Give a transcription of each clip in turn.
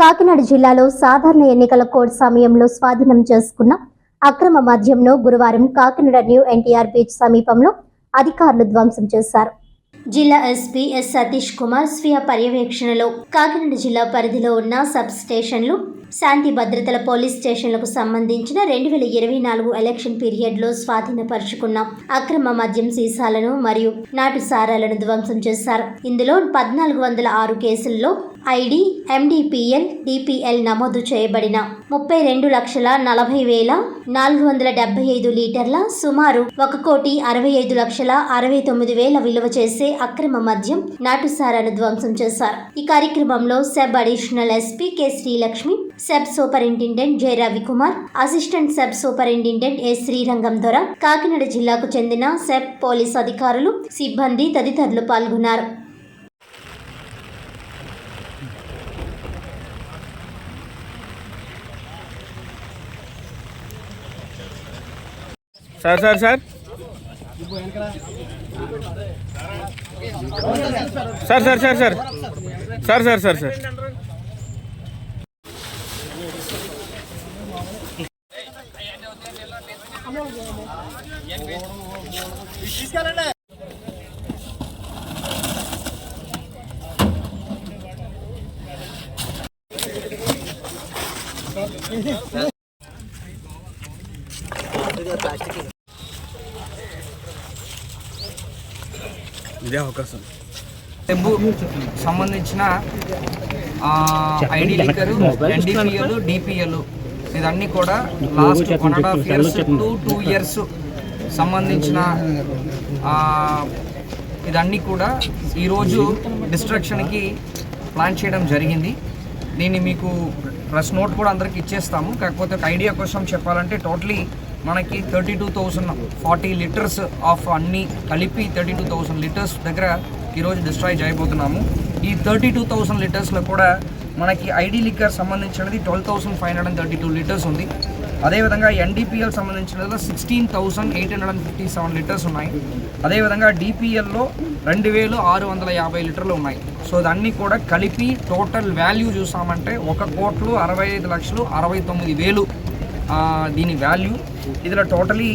కాకినాడ జిల్లాలో సాధారణ ఎన్నికల కోడ్ సమయంలో స్వాధీనం చేసుకున్న అక్రమ మద్యంను గురువారం కాకినాడ న్యూ ఎన్టీఆర్ బీచ్ సమీపంలో అధికారులు ధ్వంసం చేశారు. జిల్లా ఎస్పీ ఎస్ సతీష్ కుమార్ స్వీయ పర్యవేక్షణలో కాకినాడ జిల్లా పరిధిలో ఉన్న సబ్ స్టేషన్లు శాంతి భద్రతల పోలీస్ స్టేషన్లకు సంబంధించిన రెండు వేల ఇరవై నాలుగు ఎలక్షన్ పీరియడ్లో స్వాధీనపరుచుకున్న అక్రమ మద్యం సీసాలను మరియు నాటు సారాలను ధ్వంసం చేశారు. ఇందులో పద్నాలుగు వందల ఆరు కేసుల్లో ఐడి ఎండిపిఎల్ డిపిఎల్ నమోదు చేయబడిన ముప్పై రెండు లక్షల నలభై వేల నాలుగు వందల డెబ్బై ఐదు లీటర్ల సుమారు ఒక కోటి అరవై ఐదు లక్షల అరవై తొమ్మిది వేల విలువ చేసే అక్రమ మద్యం నాటుసారాను ధ్వంసం చేశారు. ఈ కార్యక్రమంలో SEB additional SP K Srilakshmi SEB superintendent J Ravikumar assistant SEB superintendent A Srirangam ద్వారా కాకినాడ జిల్లాకు చెందిన సెబ్ పోలీస్ అధికారులు సిబ్బంది తదితరులు పాల్గొన్నారు. Sir sir sir. Sir sir sir sir. Sir sir sir sir. ఇదే అవకాశం. డబ్బు సంబంధించిన ఐడి లిక్కరు ఎన్డిపిఎల్ డిపిఎల్ ఇదన్నీ కూడా last one and half years to two years సంబంధించిన ఆ, ఇదన్నీ కూడా ఈరోజు డిస్ట్రక్షన్కి ప్లాన్ చేయడం జరిగింది. దీన్ని మీకు ప్రెస్ నోట్ కూడా అందరికి ఇచ్చేస్తాము. కాకపోతే ఒక ఐడియా కోసం చెప్పాలంటే టోటలీ మనకి thirty two thousand forty litres of అన్ని కలిపి థర్టీ టూ థౌసండ్ లీటర్స్ దగ్గర ఈరోజు డిస్ట్రాయ్ చేయబోతున్నాము. ఈ థర్టీ టూ థౌసండ్ లీటర్స్లో కూడా మనకి ఐడి లిక్కర్ సంబంధించినది twelve thousand five hundred and thirty two litres ఉంది. అదేవిధంగా ఎన్డీపీఎల్ సంబంధించినది sixteen thousand eight hundred and fifty seven litres ఉన్నాయి. అదేవిధంగా డిపిఎల్లో రెండు వేలు ఆరు వందల యాభై లీటర్లు ఉన్నాయి. సో ఇదన్నీ కూడా కలిపి టోటల్ వాల్యూ చూసామంటే ఒక కోట్లు అరవై ఐదు లక్షలు అరవై తొమ్మిది వేలు దీని వాల్యూ. ఇదిలో totally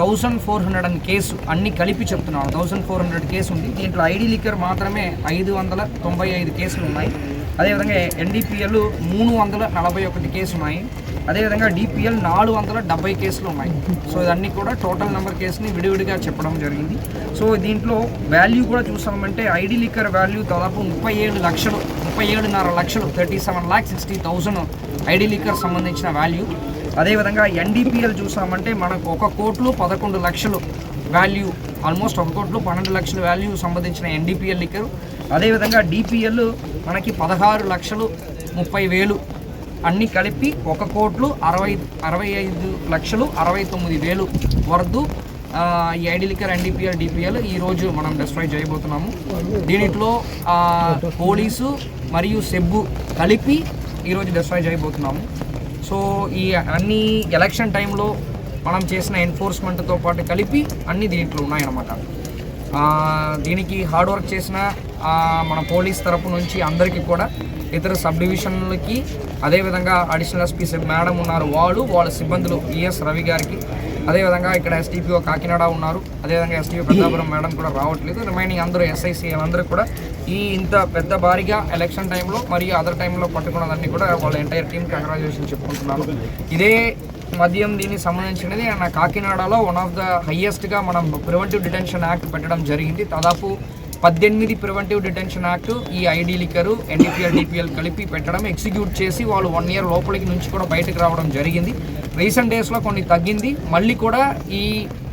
thousand four hundred and case అన్ని కలిపి చెప్తున్నాను. థౌసండ్ ఫోర్ హండ్రెడ్ కేసు ఉంది. దీంట్లో ఐడి లిక్కర్ మాత్రమే ఐదు వందల తొంభై ఐదు కేసులు ఉన్నాయి. అదేవిధంగా ఎన్డీపీఎల్ మూడు వందల నలభై ఒకటి కేసు ఉన్నాయి. అదేవిధంగా డిపిఎల్ నాలుగు వందల డెబ్బై కేసులు ఉన్నాయి. సో ఇదన్నీ కూడా టోటల్ నెంబర్ కేసుని విడివిడిగా చెప్పడం జరిగింది. సో దీంట్లో వాల్యూ కూడా చూసామంటే ఐడి లిక్కర్ వాల్యూ దాదాపు ముప్పై ఏడు లక్షలు ముప్పై ఏడున్నర లక్షలు thirty seven lakh sixty thousand ID liquor సంబంధించిన వాల్యూ. అదేవిధంగా ఎన్డీపీఎల్ చూసామంటే మనకు ఒక కోట్లు పదకొండు లక్షలు వాల్యూ ఆల్మోస్ట్ ఒక కోట్లు పన్నెండు లక్షల వాల్యూ సంబంధించిన ఎన్డీపీఎల్ లిక్కర్. అదేవిధంగా డిపిఎల్ మనకి పదహారు లక్షలు ముప్పై వేలు అన్నీ కలిపి ఒక కోట్లు అరవై అరవై ఐదు లక్షలు అరవై తొమ్మిది వేలు వరదు. ఈ ఐడిలికర్ ఎన్డీపీఎల్ డిపిఎల్ ఈరోజు మనం డిస్ట్రాయ్ చేయబోతున్నాము. దీనిలో పోలీసు మరియు సెబ్బు కలిపి ఈరోజు డిస్ట్రాయ్ చేయబోతున్నాము. సో ఈ అన్ని ఎలక్షన్ టైంలో మనం చేసిన ఎన్ఫోర్స్మెంట్తో పాటు కలిపి అన్ని దీంట్లో ఉన్నాయన్నమాట. దీనికి హార్డ్ వర్క్ చేసిన మన పోలీస్ తరపు నుంచి అందరికీ కూడా ఇతర సబ్ డివిజన్లకి అదేవిధంగా అడిషనల్ ఎస్పీ మేడం ఉన్నారు. వాళ్ళు వాళ్ళ సిబ్బందులు ఈఎస్ రవి గారికి. అదేవిధంగా ఇక్కడ ఎస్టీపీఓ కాకినాడ ఉన్నారు. అదేవిధంగా ఎస్టీపీ పెద్దాపురం మేడం కూడా రావట్లేదు. రిమైనింగ్ అందరూ ఎస్ఐసి అందరూ కూడా ఈ ఇంత పెద్ద భారీగా ఎలక్షన్ టైంలో మరియు అదర్ టైంలో పట్టుకున్నదాన్ని కూడా వాళ్ళ ఎంటైర్ టీం కంగ్రాచులేషన్ చెప్పుకుంటున్నారు ఇదే మద్యం దీనికి సంబంధించినది. నా కాకినాడలో వన్ ఆఫ్ ద హయ్యెస్ట్గా మనం ప్రివెంటివ్ డిటెన్షన్ యాక్ట్ పెట్టడం జరిగింది. దాదాపు పద్దెనిమిది ప్రివెంటివ్ డిటెన్షన్ యాక్ట్ ఈ ఐడి లిక్కరు ఎన్డీపీఎల్ డిపిఎల్ కలిపి పెట్టడం ఎగ్జిక్యూట్ చేసి వాళ్ళు వన్ ఇయర్ లోపలికి నుంచి కూడా బయటకు రావడం జరిగింది. రీసెంట్ డేస్లో కొన్ని తగ్గింది. మళ్ళీ కూడా ఈ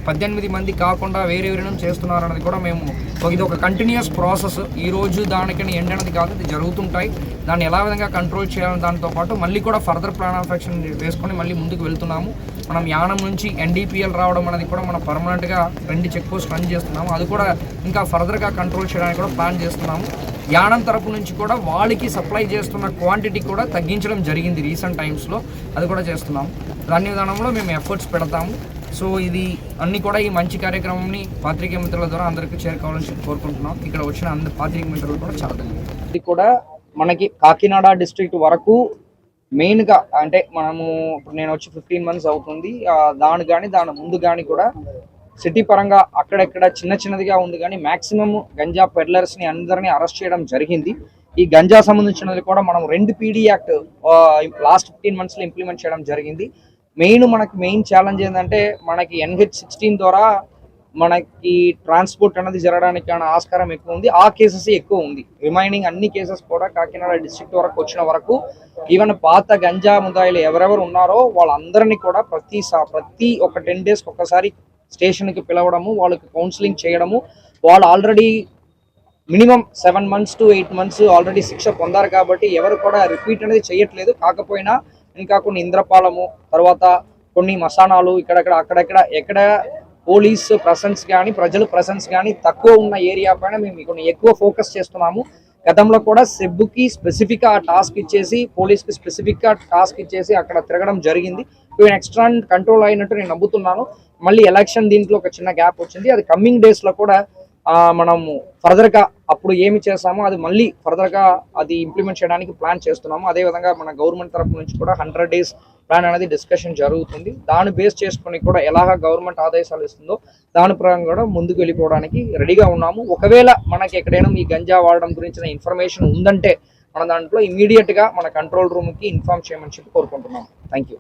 పద్దెనిమిది మంది కాకుండా వేరే వేరే చేస్తున్నారు అన్నది కూడా మేము ఒక- ఇది ఒక కంటిన్యూస్ ప్రాసెస్ ఈ రోజు దానికని ఎండ్ అనేది కాదు ఇది జరుగుతుంటాయి. దాన్ని ఎలా విధంగా కంట్రోల్ చేయాలని దాంతో పాటు మళ్ళీ కూడా ఫర్దర్ ప్లాన్ ఆఫ్ యాక్షన్ వేసుకొని మళ్ళీ ముందుకు వెళ్తున్నాము. మనం యానం నుంచి ఎన్డీపీఎల్ రావడం అనేది కూడా మనం పర్మనెంట్గా రెండు చెక్ పోస్ట్ రన్ చేస్తున్నాము. అది కూడా ఇంకా ఫర్దర్గా కంట్రోల్ చేయడానికి కూడా ప్లాన్ చేస్తున్నాము. యానం తరపు నుంచి కూడా వాళ్ళకి సప్లై చేస్తున్న క్వాంటిటీ కూడా తగ్గించడం జరిగింది రీసెంట్ టైమ్స్లో అది కూడా చేస్తున్నాము. దాని విధానంలో మేము ఎఫర్ట్స్ పెడతాము. సో ఇది అన్ని కూడా ఈ మంచి కార్యక్రమంని పాత్రికేయ మిత్రుల ద్వారా అందరికీ చేరుకోవాలని కోరుకుంటున్నాం. ఇక్కడ వచ్చిన అందరి పాత్రికేయ మిత్రులు కూడా చాలా ధన్యవాదాలు. ఇది కూడా మనకి కాకినాడ డిస్ట్రిక్ట్ వరకు మెయిన్గా అంటే మనము ఇప్పుడు నేను వచ్చి ఫిఫ్టీన్ మంత్స్ అవుతుంది. దాని కానీ దాని ముందు కానీ కూడా సిటీ పరంగా అక్కడెక్కడ చిన్న చిన్నదిగా ఉంది కానీ మ్యాక్సిమం గంజా పెడ్లర్స్ని అందరినీ అరెస్ట్ చేయడం జరిగింది. ఈ గంజా సంబంధించినది కూడా మనం రెండు పీడీ యాక్ట్ లాస్ట్ ఫిఫ్టీన్ మంత్స్లో ఇంప్లిమెంట్ చేయడం జరిగింది. మెయిన్ మనకి మెయిన్ ఛాలెంజ్ ఏంటంటే మనకి ఎన్హెచ్ సిక్స్టీన్ ద్వారా మనకి ట్రాన్స్పోర్ట్ అనేది జరగడానికి ఆస్కారం ఎక్కువ ఉంది. ఆ కేసెస్ ఎక్కువ ఉంది. రిమైనింగ్ అన్ని కేసెస్ కూడా కాకినాడ డిస్ట్రిక్ట్ వరకు వచ్చిన వరకు ఈవెన్ పాత గంజా ముదాయిలు ఎవరెవరు ఉన్నారో వాళ్ళందరినీ కూడా ప్రతి సా- ప్రతి ఒక టెన్ డేస్కి ఒక్కసారి స్టేషన్కి పిలవడము వాళ్ళకి కౌన్సిలింగ్ చేయడము. వాళ్ళు already minimum seven months to eight months already శిక్ష పొందారు కాబట్టి ఎవరు కూడా రిపీట్ అనేది చేయట్లేదు. కాకపోయినా ఇంకా కొన్ని ఇంద్రపాలము తర్వాత కొన్ని మసానాలు ఇక్కడక్కడ అక్కడక్కడ ఎక్కడ పోలీస్ ప్రసెన్స్ కానీ ప్రజలు ప్రసెన్స్ కానీ తక్కువ ఉన్న ఏరియా పైన మేము కొన్ని ఎక్కువ ఫోకస్ చేస్తున్నాము. గతంలో కూడా సెబ్బుకి స్పెసిఫిక్ ఆ టాస్క్ ఇచ్చేసి పోలీస్కి స్పెసిఫిక్గా టాస్క్ ఇచ్చేసి అక్కడ తిరగడం జరిగింది. ఎక్స్ట్రా కంట్రోల్ అయినట్టు నేను నమ్ముతున్నాను. మళ్ళీ ఎలక్షన్ దీంట్లో ఒక చిన్న గ్యాప్ వచ్చింది. అది కమ్మింగ్ డేస్లో కూడా మనము ఫర్దర్గా అప్పుడు ఏమి చేస్తామో అది మళ్ళీ ఫర్దర్గా అది ఇంప్లిమెంట్ చేయడానికి ప్లాన్ చేస్తున్నాము. అదే విధంగా మన గవర్నమెంట్ తరపు నుంచి కూడా హండ్రెడ్ డేస్ ప్లాన్ అనేది డిస్కషన్ జరుగుతుంది. దాన్ని బేస్ చేసుకుని కూడా ఎలాగా గవర్నమెంట్ ఆదేశాలు ఇస్తుందో దాని ప్రకారం కూడా ముందుకు వెళ్ళిపోవడానికి రెడీగా ఉన్నాము. ఒకవేళ మనకి ఎక్కడైనా ఈ గంజా వాడడం గురించిన ఇన్ఫర్మేషన్ ఉందంటే మన దాంట్లో ఇమీడియట్గా మన కంట్రోల్ రూమ్కి ఇన్ఫామ్ ఇన్ఫార్మ్ చేయమని చెప్పి కోరుకుంటున్నాం థ్యాంక్ యూ